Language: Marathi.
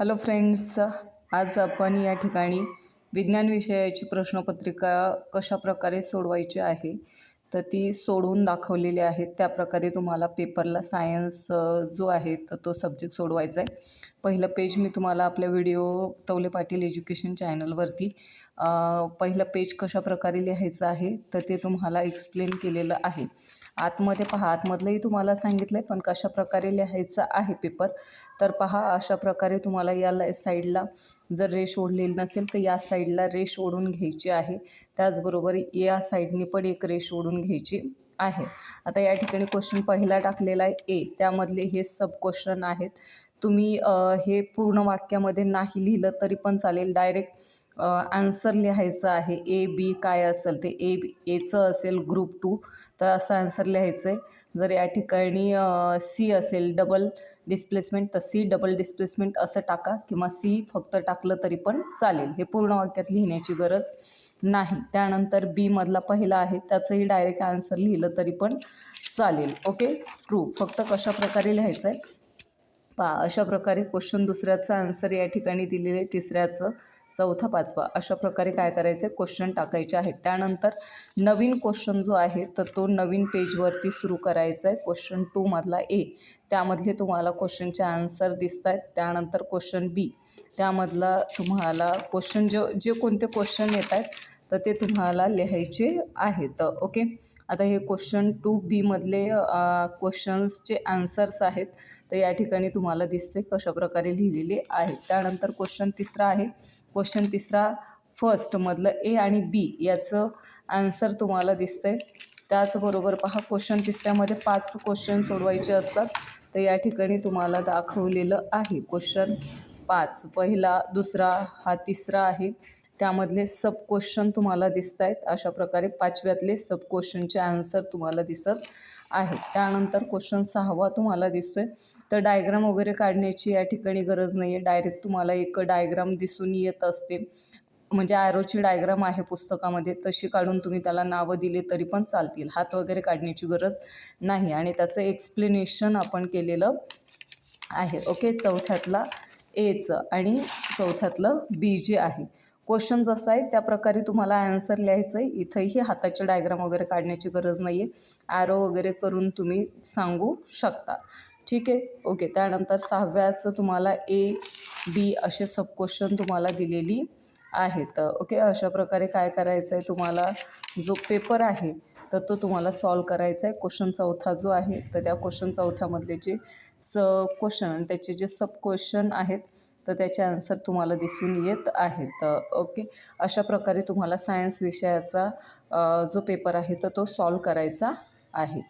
हॅलो फ्रेंड्स आज आपण या ठिकाणी विज्ञान विषयाची प्रश्नपत्रिका कशा प्रकारे सोडवायची आहे? तर ती सोडवून दाखवलेली आहेत. त्या प्रकारे तुम्हाला पेपरला सायन्स जो आहे तर तो सब्जेक्ट सोडवायचा आहे. पहिलं पेज मी तुम्हाला आपल्या व्हिडिओ तवले पाटील एज्युकेशन चॅनलवरती पहिलं पेज कशा प्रकारे लिहायचं आहे तर ते तुम्हाला एक्सप्लेन केलेलं आहे. आतमध्ये पहा आतमधलंही तुम्हाला सांगितलं आहे पण कशा प्रकारे लिहायचं आहे पेपर तर पहा अशा प्रकारे तुम्हाला या साईडला जर रेष ओढलेली नसेल तर या साईडला रेष ओढून घ्यायची आहे. त्याचबरोबर या साईडने पण एक रेष ओढून घ्यायची आहे. आता या ठिकाणी क्वेश्चन पहिला टाकलेला आहे. ए त्यामधले हे सब क्वेश्चन आहेत. तुम्ही हे पूर्ण वाक्यामध्ये नाही लिहिलं तरी पण चालेल. डायरेक्ट आन्सर लिहायचं आहे. ए बी काय असेल ते ए बी एचं असेल ग्रुप टू तर असं आन्सर लिहायचं आहे जर या ठिकाणी सी असेल डबल डिस्प्लेसमेंट तर सी डबल डिस्प्लेसमेंट असं टाका किंवा सी फक्त टाकलं तरी पण चालेल. हे पूर्ण वाक्यात लिहिण्याची गरज नाही. त्यानंतर बीमधला पहिला आहे त्याचंही डायरेक्ट आन्सर लिहिलं तरी पण चालेल. ओके ट्रू फक्त कशा प्रकारे लिहायचं आहे पा अशा प्रकारे क्वेश्चन दुसऱ्याचं आन्सर या ठिकाणी दिलेलं आहे तिसऱ्याचं. चौथा पाचवा अशा प्रकारे काय करायचं? आहे क्वेश्चन टाकायचे आहेत. त्यानंतर नवीन क्वेश्चन जो आहे तर तो नवीन पेजवरती सुरू करायचा आहे. क्वेश्चन टूमधला ए त्यामधले तुम्हाला क्वेश्चनचे आन्सर दिसत आहेत त्यानंतर क्वेश्चन बी त्यामधला तुम्हाला क्वेश्चन जे जे कोणते क्वेश्चन येत आहेत तर ते तुम्हाला लिहायचे आहेत. ओके आता हे क्वेश्चन टू बीमधले क्वेश्चन्सचे आन्सर्स आहेत. तर या ठिकाणी तुम्हाला दिसते कशा प्रकारे लिहिलेले आहेत त्यानंतर क्वेश्चन तिसरा आहे. क्वेश्चन तिसरा फर्स्टमधलं ए आणि बी याचं आन्सर तुम्हाला दिसतंय. त्याचबरोबर पहा क्वेश्चन तिसऱ्यामध्ये पाच क्वेश्चन सोडवायचे असतात. तर या ठिकाणी तुम्हाला दाखवलेलं आहे. क्वेश्चन पाच पहिला दुसरा हा तिसरा आहे. त्यामधले सब क्वेश्चन तुम्हाला दिसत आहेत अशा प्रकारे पाचव्यातले सब क्वेश्चनचे आन्सर तुम्हाला दिसत आहेत. त्यानंतर क्वेश्चन सहावा तुम्हाला दिसतोय. तर डायग्राम वगैरे काढण्याची या ठिकाणी गरज नाही आहे डायरेक्ट तुम्हाला एक डायग्राम दिसून येत असते. म्हणजे ॲरोची डायग्राम आहे पुस्तकामध्ये. तशी काढून तुम्ही त्याला नावं दिले तरी पण चालतील. हात वगैरे काढण्याची गरज नाही. आणि त्याचं एक्सप्लेनेशन आपण केलेलं आहे. ओके चौथ्यातला एचं आणि चौथ्यातलं बी जे आहे. क्वेश्चन जसं आहे त्या प्रकारे तुम्हाला आन्सर लिहायचं आहे इथंही हाताचे डायग्राम वगैरे काढण्याची गरज नाही आहे ॲरो वगैरे करून तुम्ही सांगू शकता. ठीक आहे? ओके त्यानंतर सहाव्याचं तुम्हाला ए बी असे सब क्वेश्चन तुम्हाला दिलेली आहेत. ओके अशा प्रकारे काय करायचं आहे तुम्हाला? जो पेपर आहे तर तो तुम्हाला सॉल्व करायचा आहे क्वेश्चन चौथा जो आहे तर त्या क्वेश्चन चौथ्यामधले जे स क्वेश्चन आणि त्याचे जे सब क्वेश्चन आहेत तर त्याचे आन्सर तुम्हाला दिसून येत आहेत. ओके अशा प्रकारे तुम्हाला सायन्स विषयाचा जो पेपर आहे तर तो सॉल्व करायचा आहे.